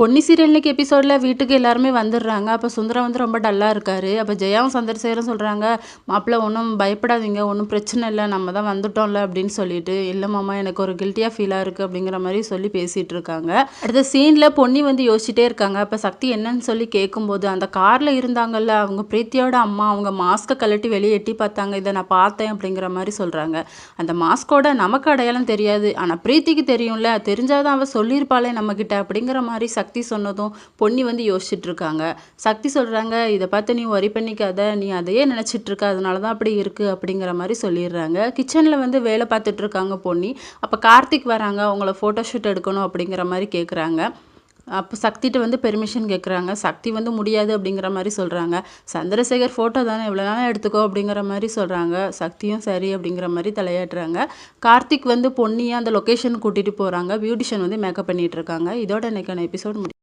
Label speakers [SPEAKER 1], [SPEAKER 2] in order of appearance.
[SPEAKER 1] Ponni serial இன்னைக்கு எபிசோடில் வீட்டுக்கு எல்லாருமே வந்துடுறாங்க. அப்போ சுந்தரம் வந்து ரொம்ப டல்லாக இருக்கார். அப்போ ஜெயாவும் சந்திரசேகரும் சொல்கிறாங்க மாப்பிள்ளை ஒன்றும் பயப்படாதீங்க. ஒன்றும் பிரச்சனை இல்லை. நம்ம தான் வந்துட்டோம்ல அப்படின்னு சொல்லிட்டு இல்லை மாமா எனக்கு ஒரு கில்ட்டியாக ஃபீலாக இருக்குது அப்படிங்கிற மாதிரி சொல்லி பேசிகிட்டு இருக்காங்க. அடுத்த சீனில் பொன்னி வந்து யோசிச்சுட்டே இருக்காங்க. அப்போ சக்தி என்னன்னு சொல்லி கேட்கும்போது அந்த காரில் இருந்தாங்கல்ல அவங்க பிரீத்தியோட அம்மா அவங்க மாஸ்க்கை கழட்டி வெளியே எட்டி பார்த்தாங்க. இதை நான் பார்த்தேன் அப்படிங்கிற மாதிரி சொல்கிறாங்க அந்த மாஸ்கோட நமக்கு அடையாளம் தெரியாது. ஆனால் பிரீத்திக்கு தெரியும்ல. தெரிஞ்சாதான் அவள் சொல்லியிருப்பாளே நம்மக்கிட்ட அப்படிங்கிற மாதிரி சக்தி சக்தி சொன்னதும் பொன்னி வந்து யோசிச்சுட்டு இருக்காங்க சக்தி சொல்கிறாங்க இதை பார்த்து நீ ஒரி பண்ணிக்காத நீ அதையே நினச்சிட்டு இருக்க அதனால தான் அப்படி இருக்குது அப்படிங்கிற மாதிரி சொல்லிடுறாங்க. கிச்சனில் வந்து வேலை பார்த்துட்ருக்காங்க பொன்னி. அப்போ கார்த்திக் வராங்க அவங்கள ஃபோட்டோஷூட் எடுக்கணும் அப்படிங்கிற மாதிரி கேட்குறாங்க அப்போ சக்திகிட்ட வந்து பெர்மிஷன் கேட்குறாங்க சக்தி வந்து முடியாது அப்படிங்கிற மாதிரி சொல்கிறாங்க சந்திரசேகர் ஃபோட்டோ தானே இவ்வளோ நாளாக எடுத்துக்கோ அப்படிங்கிற மாதிரி சொல்கிறாங்க சக்தியும் சரி அப்படிங்கிற மாதிரி தலையாட்டுறாங்க. கார்த்திக் வந்து பொன்னியை அந்த லொக்கேஷன் கூட்டிகிட்டு போகிறாங்க பியூட்டிஷியன் வந்து மேக்கப் பண்ணிகிட்ருக்காங்க இதோட இன்னைக்கான எபிசோட் முடி